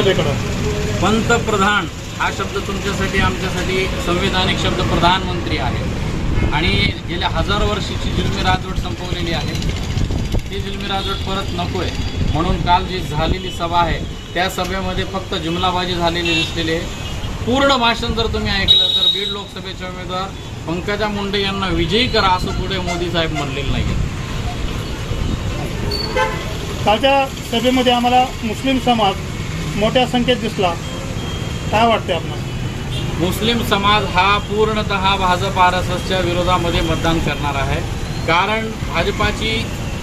पंतप्रधान हा शब्द तुमच्यासाठी आमच्यासाठी संविधानिक शब्द प्रधानमंत्री आहे आणि गेल्या हजारो वर्षाची जुलमी राजवट संपवलेली आहे. ती जुलमी राजवट परत नको आहे म्हणून काल जी झालेली सभा आहे त्या सभेमध्ये फक्त जुमलाबाजी झालेली दिसलेली आहे. पूर्ण भाषण जर तुम्ही ऐकलं तर बीड लोकसभेचे उमेदवार पंकजा मुंडे यांना विजयी करा असं पुढे मोदी साहेब म्हणलेलं नाही कालच्या सभेमध्ये आम्हाला मुस्लिम समाज मोठ्या संख्येत दिसला. काय वाटते आपण मुस्लिम समाज हा पूर्णतः भाजप आर एस एसच्या विरोधामध्ये मतदान करणार आहे. कारण भाजपाची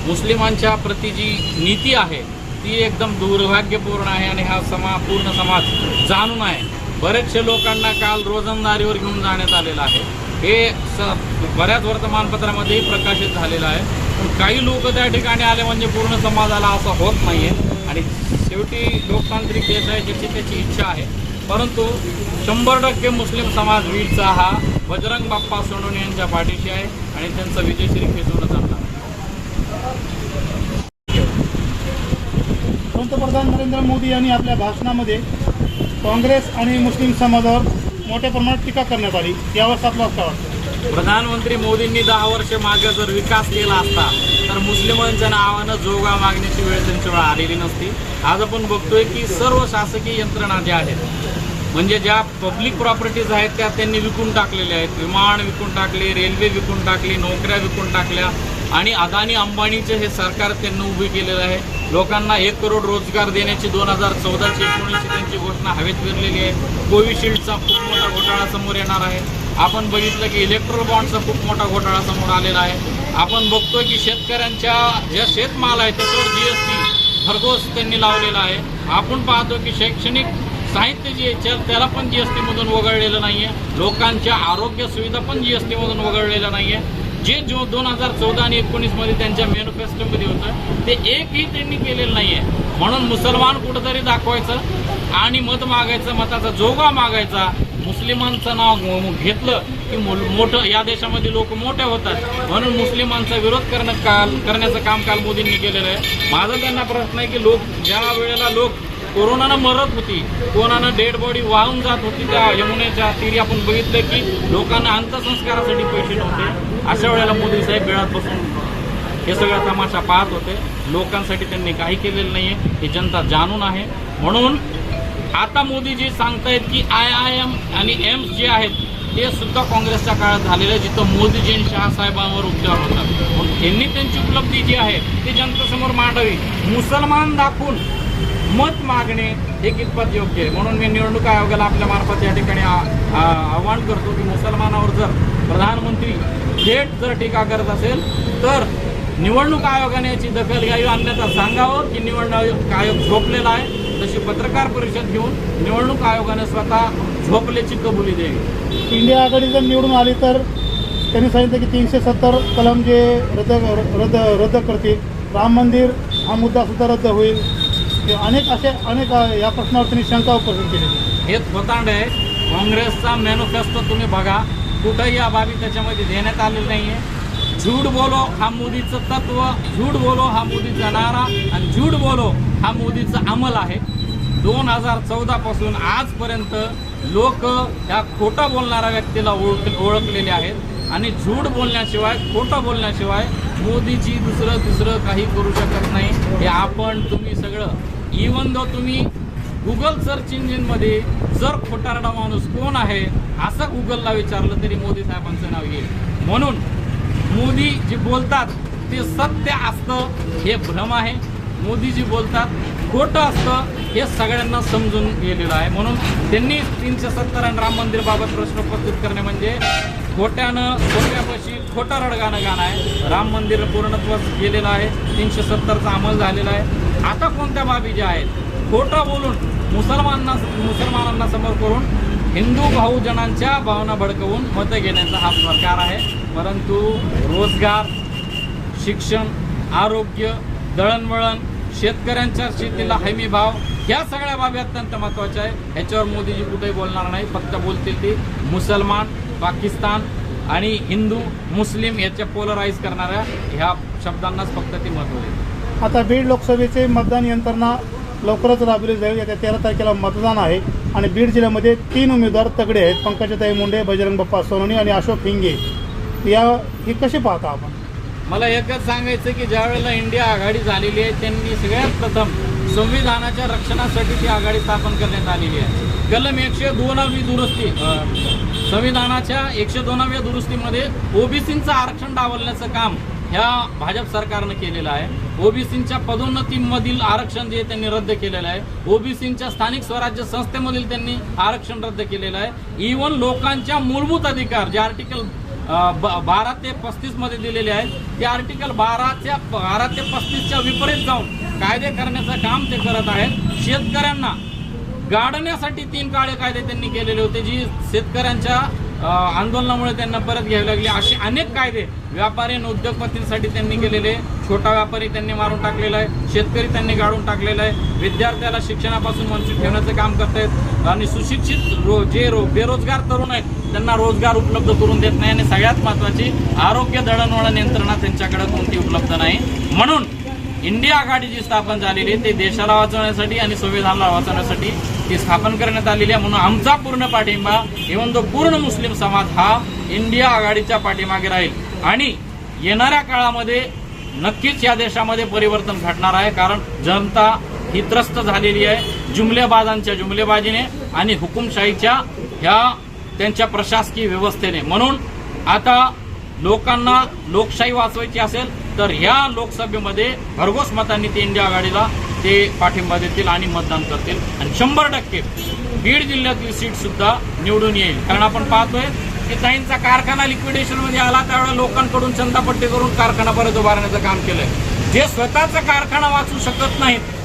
मुस्लिमांच्या प्रती जी नीती आहे ती एकदम दुर्भाग्यपूर्ण आहे आणि हा समा पूर्ण समाज जाणून आहे. बरेचसे लोकांना काल रोजंदारीवर घेऊन जाण्यात आलेलं आहे. हे स बऱ्याच वर्तमानपत्रामध्येही प्रकाशित झालेलं आहे. पण काही लोक त्या ठिकाणी आले म्हणजे पूर्ण समाजाला असं होत नाही आहे आणि शेवटी लोकतांत्रिक देश आहे ज्याची त्याची इच्छा आहे. परंतु शंभर टक्के मुस्लिम समाज वीरचा हा बजरंग बाप्पा सोनवणे यांच्या पाठीशी आहे आणि त्यांचं विजयश्री खेचूनच आणणार पंतप्रधान नरेंद्र मोदी यांनी आपल्या भाषणामध्ये काँग्रेस आणि मुस्लिम समाजावर मोठ्या प्रमाणात टीका करण्यात आली. यावर सात वाजता वाटतं प्रधानमंत्री मोदींनी दहा वर्ष मागे जर विकास केला असता तर मुस्लिमांच्या नावानं जोगा मागण्याची वेळ त्यांच्यावर आलेली नसती. आज आपण बघतोय की सर्व शासकीय यंत्रणा ज्या आहेत म्हणजे ज्या पब्लिक प्रॉपर्टीज आहेत त्या त्यांनी विकून टाकलेल्या आहेत. विमान विकून टाकले रेल्वे विकून टाकली नोकऱ्या विकून टाकल्या. आणि अदानी अंबानीचे हे सरकार त्यांनी उभे केलेलं आहे. लोकांना एक करोड रोजगार देण्याची दोन हजार चौदाची एकोणीसची त्यांची घोषणा हवेत फिरलेली आहे. कोविशिल्डचा खूप मोठा घोटाळा समोर येणार आहे. आपण बघितलं की इलेक्ट्रो बॉन्डचा खूप मोठा घोटाळा समोर आलेला आहे. आपण बघतोय की शेतकऱ्यांच्या ज्या शेतमाल आहे त्याच्यावर जी एस टी भरघोस त्यांनी लावलेला आहे. आपण पाहतो की शैक्षणिक साहित्य जे आहे त्याला पण जी एस टीमधून वगळलेलं नाही आहे लोकांच्या आरोग्य सुविधा पण जी एस टीमधून वगळलेलं नाही आहे जे जो दोन हजार चौदा आणि एकोणीसमध्ये त्यांच्या मॅनिफेस्टोमध्ये होतं ते एकही त्यांनी केलेलं नाही आहे म्हणून मुसलमान कुठंतरी दाखवायचं आणि मत मागायचं मताचा जोगा मागायचा. मुस्लिमांचं नाव घेतलं की मोठं या देशामध्ये लोक मोठे होतात. म्हणून मुस्लिमांचा विरोध करणं काल करण्याचं काम काल मोदींनी केलेलं आहे. माझा त्यांना प्रश्न आहे की लोक ज्या वेळेला लोक कोरोनानं मरत होती कोरोनानं डेड बॉडी वाहून जात होती त्या यमुनेच्या तीरी आपण बघितलं की लोकांना अंत्यसंस्कारासाठी पैसे नव्हते. अशा वेळेला मोदी साहेब वेळात बसून हे सगळा तमाशा पाहत होते. लोकांसाठी त्यांनी काही केलेलं नाही आहे ही जनता जाणून आहे. म्हणून आता मोदीजी सांगतायत की आय आय एम आणि एम्स जे आहेत ते सुद्धा काँग्रेसच्या काळात झालेलं आहे जिथं मोदीजी आणि शहासाहेबांवर उपचार होतात मग त्यांनी त्यांची उपलब्धी जी आहे ती जनतेसमोर मांडावी. मुसलमान दाखवून मत मागणे हे कितपत योग्य आहे? म्हणून मी निवडणूक आयोगाला आपल्या मार्फत या ठिकाणी आवाहन करतो की मुसलमानावर जर प्रधानमंत्री थेट जर टीका करत असेल तर निवडणूक आयोगाने याची दखल घ्यावी. अन्यथा सांगावं की निवडणूक आयोग झोपलेला आहे. तशी पत्रकार परिषद घेऊन निवडणूक आयोगाने स्वतः झोपल्याची कबुली द्यावी इंडिया आघाडी जर निवडून आली तर त्यांनी सांगितलं की तीनशे सत्तर कलम जे रद्द रद्द रद्द करतील राम मंदिर हा मुद्दा सुद्धा रद्द होईल. अनेक असे अनेक या प्रश्नावर त्यांनी शंका उपस्थित केली हे थोतांड आहे. काँग्रेसचा मॅनिफेस्टो तुम्ही बघा. कुठंही या बाबी त्याच्यामध्ये देण्यात आलेलं नाही आहे झूड बोलो हा मोदीचं तत्व झूड बोलो हा मोदीचा नारा आणि झूड बोलो हा मोदीचा अंमल आहे. दोन हजार चौदापासून आजपर्यंत लोक ह्या खोटं बोलणाऱ्या व्यक्तीला ओळख ओळखलेले आहेत आणि झूड बोलण्याशिवाय खोटं बोलण्याशिवाय मोदीची दुसरं दुसरं काही करू शकत नाही. हे आपण तुम्ही सगळं इवन दो तुम्ही गुगल सर्च इंजिनमध्ये जर खोटारडा माणूस कोण आहे असं गुगलला विचारलं तरी मोदी साहेबांचं नाव येईल. म्हणून मोदी जी बोलतात ते सत्य असतं हे भ्रम आहे. मोदी जी बोलतात खोटं असतं हे सगळ्यांना समजून गेलेलं आहे. म्हणून त्यांनी तीनशे सत्तर आणि राम मंदिरबाबत प्रश्न उपस्थित करणे म्हणजे खोट्यानं खोट्यापाशी खोटं रडगाणं गाणं आहे. राम मंदिर पूर्णत्व गेलेलं आहे. तीनशे सत्तरचा अंमल झालेला आहे. आता कोणत्या बाबी ज्या आहेत? खोटं बोलून मुसलमानांना मुसलमानांना समोर करून हिंदू भाऊजनांच्या भावना भडकवून मतं घेण्याचा हा प्रकार आहे. परंतु रोजगार शिक्षण आरोग्य दळणवळण शेतकऱ्यांच्या शेतीला हमी भाव ह्या सगळ्या बाबी अत्यंत महत्त्वाच्या आहे ह्याच्यावर मोदीजी कुठेही बोलणार नाही. फक्त बोलतील ते मुसलमान पाकिस्तान आणि हिंदू मुस्लिम याच्या पोलराईज करणाऱ्या ह्या शब्दांनाच फक्त ते महत्त्व आहे आता बीड लोकसभेचे मतदान यंत्रणा लवकरच राबवली जाईल. येत्या तेरा तारखेला मतदान आहे आणि बीड जिल्ह्यामध्ये तीन उमेदवार तगडे आहेत. पंकजाताई मुंडे बजरंग बाप्पा सोनवणे आणि अशोक हिंगे. या हे कसे पाहता आपण? मला एकच सांगायचं की ज्या वेळेला इंडिया आघाडी झालेली आहे त्यांनी सगळ्यात प्रथम संविधानाच्या रक्षणासाठी ती आघाडी स्थापन करण्यात आलेली आहे. कलम एकशे दोनावी दुरुस्ती संविधानाच्या एकशे दोनाव्या दुरुस्तीमध्ये ओबीसींचं आरक्षण डावलण्याचं काम ह्या भाजप सरकारनं केलेलं आहे. ओबीसींच्या पदोन्नतीमधील आरक्षण जे त्यांनी रद्द केलेलं आहे ओबीसींच्या स्थानिक स्वराज्य संस्थेमधील त्यांनी आरक्षण रद्द केलेलं आहे. इव्हन लोकांच्या मूलभूत अधिकार जे आर्टिकल बारा ते पस्तीसमध्ये दिलेले आहेत. ते आर्टिकल बाराच्या बारा ते पस्तीसच्या विपरीत जाऊन कायदे करण्याचं काम ते करत आहेत. शेतकऱ्यांना गाडण्यासाठी तीन काळे कायदे त्यांनी केलेले होते जी शेतकऱ्यांच्या आंदोलनामुळे त्यांना परत घ्यावी लागली. असे अनेक कायदे व्यापारी आणि उद्योगपतींसाठी त्यांनी केलेले. छोटा व्यापारी त्यांनी मारून टाकलेला आहे. शेतकरी त्यांनी गाडून टाकलेला आहे. विद्यार्थ्याला शिक्षणापासून वंचित ठेवण्याचं काम करतायत. आणि सुशिक्षित रो जे रो बेरोजगार तरुण आहेत त्यांना रोजगार उपलब्ध करून देत नाही. आणि सगळ्यात महत्त्वाची आरोग्य दळणवळण यंत्रणा त्यांच्याकडे कोणती उपलब्ध नाही. म्हणून इंडिया आघाडी जी स्थापन झालेली आहे. ते देशाला वाचवण्यासाठी आणि संविधानाला वाचवण्यासाठी ती स्थापन करण्यात आलेली आहे म्हणून आमचा पूर्ण पाठिंबा इव्हन जो पूर्ण मुस्लिम समाज हा इंडिया आघाडीच्या पाठीमागे राहील. आणि येणाऱ्या काळामध्ये नक्कीच या देशामध्ये परिवर्तन घडणार आहे कारण जनता ही त्रस्त झालेली आहे जुमलेबाजांच्या जुमलेबाजीने आणि हुकुमशाहीच्या ह्या त्यांच्या प्रशासकीय व्यवस्थेने. म्हणून आता लोकांना लोकशाही वाचवायची असेल तर ह्या लोकसभेमध्ये भरघोस मतांनी ती इंडिया आघाडीला ते पाठिंबा देतील आणि मतदान करतील. आणि शंभर टक्के बीड जिल्ह्यातील सीट सुद्धा निवडून येईल. कारण आपण पाहतोय की ताईंचा कारखाना लिक्विडेशनमध्ये आला त्यावेळेला लोकांकडून चंदापट्टी करून कारखाना परत उभारण्याचं काम केलंय. जे स्वतःचा कारखाना वाचू शकत नाहीत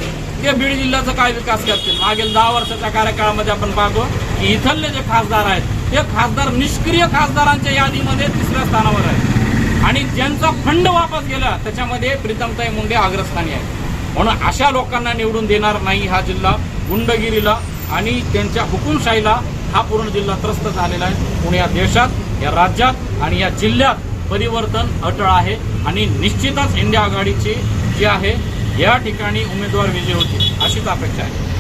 ते बीड जिल्ह्याचा काय विकास करतील? मागील दहा वर्षाच्या कार्यकाळामध्ये आपण पाहतो की इथले जे खासदार आहेत ते खासदार निष्क्रिय खासदारांच्या यादीमध्ये तिसऱ्या स्थानावर आहेत. आणि ज्यांचा फंड वापस गेला त्याच्यामध्ये प्रीतमताई मुंडे अग्रस्थानी आहे म्हणून अशा लोकांना निवडून देणार नाही हा जिल्हा. गुंडगिरीला आणि त्यांच्या हुकुमशाहीला हा पूर्ण जिल्हा त्रस्त झालेला आहे. म्हणून या देशात या राज्यात आणि या जिल्ह्यात परिवर्तन अटळ आहे. आणि निश्चितच इंडिया आघाडीची जी आहे या ठिकाणी उमेदवार विजय होतील अशीच अपेक्षा आहे.